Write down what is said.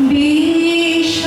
বিশ্ব